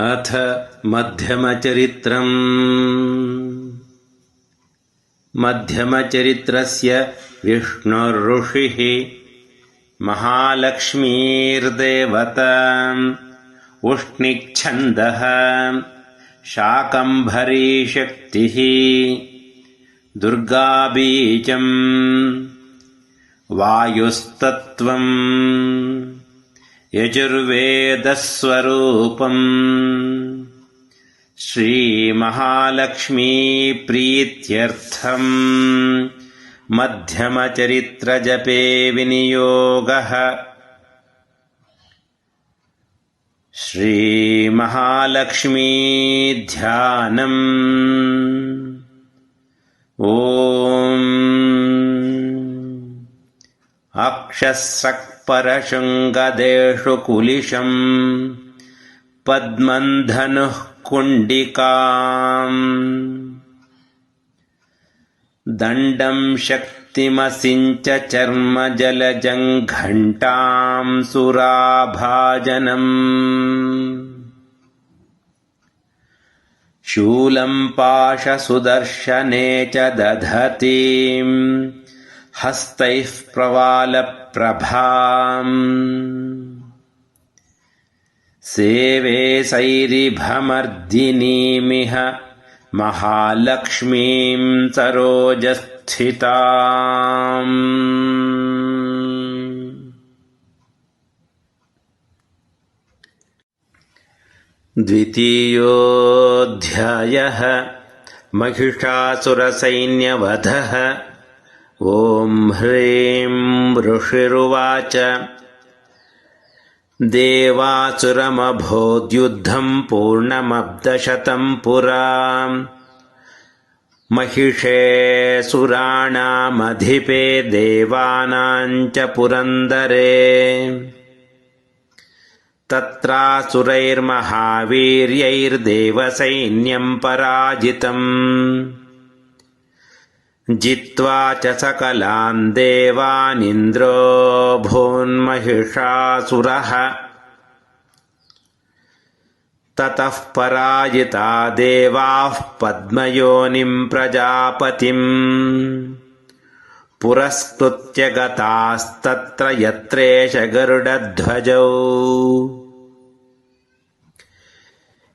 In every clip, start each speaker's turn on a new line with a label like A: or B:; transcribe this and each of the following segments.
A: अथ मध्यमचरित्रम्। मध्यमचरित्रस्य विष्णुऋषिः महालक्ष्मीर्देवता उष्णिच्छन्दः शाकम्भरीशक्तिः दुर्गाबीजम् वायुस्तत्त्वम् यजुर्वेदस्वरूपम्। श्रीमहालक्ष्मीप्रीत्यर्थम्। मध्यमचरित्रजपे विनियोगः। श्रीमहालक्ष्मीध्यानम्। ॐ अक्षस्रक्परशृङ्गदेषु कुलिशम् पद्मन्धनुः कुण्डिकाम् दण्डम् शक्तिमसिञ्च चर्मजलजङ्घण्टाम् सुराभाजनम्। शूलम् पाशसुदर्शने च दधतीम्। हस्तैः प्रवालप्रभाम् सेवे सैरिभमर्दिनीमिह महालक्ष्मीम् सरोजस्थिताम्। द्वितीयोऽध्यायः महिषासुरसैन्यवधः ॐ ह्रीं ऋषिरुवाच। देवासुरमभोद्युद्धम् पूर्णमब्दशतम् पुरा। महिषे सुराणामधिपे देवानाम् च पुरन्दरे। तत्रासुरैर्महावीर्यैर्देवसैन्यम् पराजितम् जित्वा च सकलान् देवानिन्द्रो भून्महिषासुरः ततः पराजिता देवाः पद्मयोनिम् प्रजापतिम्। पुरस्कृत्य गतास्तत्र यत्रेष गरुडध्वजौ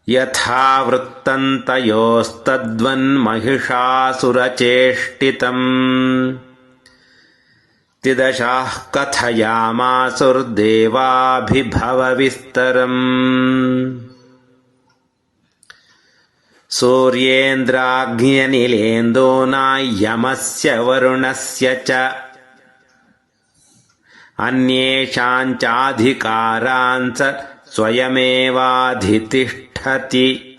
A: यथा वृत्तन्तयोस्तद्वन्महिषासुरचेष्टितम् तिदशाः कथयामासुर्देवाभिभवविस्तरम्। सूर्येन्द्राग्न्यनिलेन्दोनायमस्य वरुणस्य च। अन्येषाम् चाधिकारान् स स्वयमेवाधितिष्ठति।